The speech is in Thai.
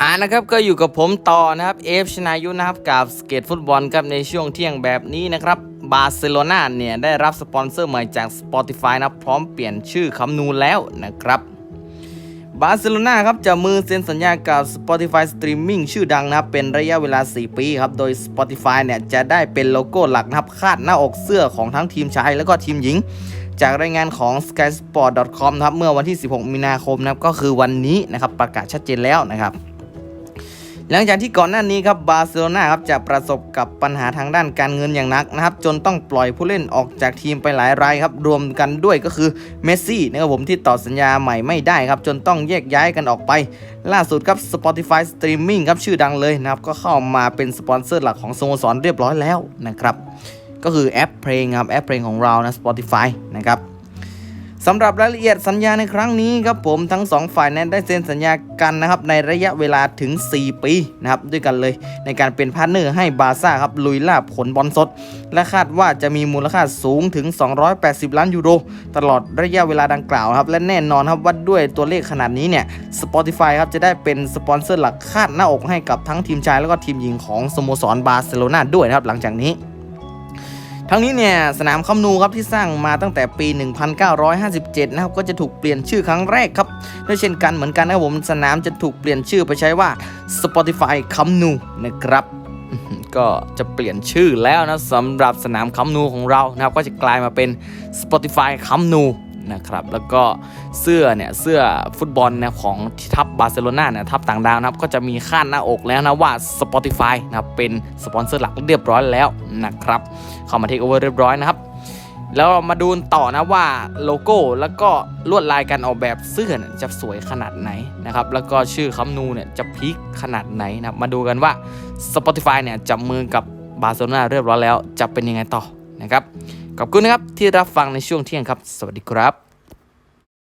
อ่านะครับก็อยู่กับผมต่อนะครับเอฟชนายุนะครับกับสเกตฟุตบอลครับในช่วงเที่ยงแบบนี้นะครับบาร์เซโลนาเนี่ยได้รับสปอนเซอร์ใหม่จาก Spotify นะพร้อมเปลี่ยนชื่อคำนูนแล้วนะครับบาร์เซโลนาครับจะมือเซ็นสัญญากับ Spotify Streaming ชื่อดังนะครับเป็นระยะเวลา 4 ปีครับ โดย Spotify เนี่ยจะได้เป็นโลโก้หลักนะครับคาดหน้าอกเสื้อของทั้งทีมชายแล้วก็ทีมหญิง จากรายงานของ skysport.com นะครับเมื่อวันที่ 16 มีนาคมนะครับก็คือวันนี้นะครับประกาศชัดเจนแล้วนะครับ หลังจากที่ก่อนหน้านี้ครับบาร์เซโลนาครับจะประสบกับปัญหาทางด้านการเงินอย่างหนักนะครับจนต้องปล่อยผู้เล่นออกจากทีมไปหลายรายครับรวมกันด้วยก็คือเมสซี่นะครับผมที่ต่อสัญญาใหม่ไม่ได้ครับจนต้องแยกย้ายกันออกไป ล่าสุดครับ Spotify Streaming ครับชื่อดังเลยนะครับก็เข้ามาเป็นสปอนเซอร์หลักของสโมสรเรียบร้อยแล้วนะครับก็คือแอปเพลงครับแอปเพลงของเรานะ Spotify นะครับ สำหรับรายละเอียดสัญญาในครั้งนี้ครับผมทั้ง 2 ฝ่ายนั้นได้เซ็นสัญญากันนะครับในระยะเวลาถึง 4 ปีนะครับด้วยกันเลยในการเป็นพาร์ทเนอร์ให้บาร์ซ่าครับลุยล่าผลบอลสด และคาดว่าจะมีมูลค่าสูงถึง 280 ล้านยูโร ตลอดระยะเวลาดังกล่าวครับและแน่นอนครับว่าด้วยตัวเลขขนาดนี้เนี่ย Spotify ครับจะได้เป็นสปอนเซอร์หลักคาดหน้าอกให้กับทั้งทีมชายแล้วก็ทีมหญิงของสโมสรบาร์เซโลนาด้วยนะครับหลังจากนี้ ทั้งนี้เนี่ยสนามคัมนูครับที่สร้างมาตั้งแต่ปี 1957 นะครับก็จะถูกเปลี่ยนชื่อครั้งแรกครับด้วยเช่นกันเหมือนกันนะครับผมสนามจะถูกเปลี่ยนชื่อไปใช้ว่า Spotify คัมนูนะครับก็จะเปลี่ยนชื่อแล้วนะสำหรับสนามคัมนูของเรานะครับก็จะกลายมาเป็น Spotify คัมนู นะครับ แล้วก็เสื้อเนี่ยเสื้อฟุตบอลเนี่ยของทัพบาร์เซโลนาเนี่ยทัพต่างดาวนะครับก็จะมีค่าดหน้าอกแล้วนะว่า Spotify นะครับเป็นสปอนเซอร์หลักเรียบร้อยแล้วนะครับเข้ามาเทคโอเวอร์เรียบร้อยนะครับแล้วมาดูต่อนะว่าโลโก้แล้วก็ลวดลายการออกแบบเสื้อเนี่ยจะสวยขนาดไหนนะครับแล้วก็ชื่อคัมนูเนี่ยจะพีคขนาดไหนนะมาดูกันว่า Spotify เนี่ยจับมือกับบาร์เซโลนาเรียบร้อยแล้วจะเป็นยังไงต่อนะครับ ขอบคุณนะครับที่รับฟังในช่วงเที่ยงครับ สวัสดีครับ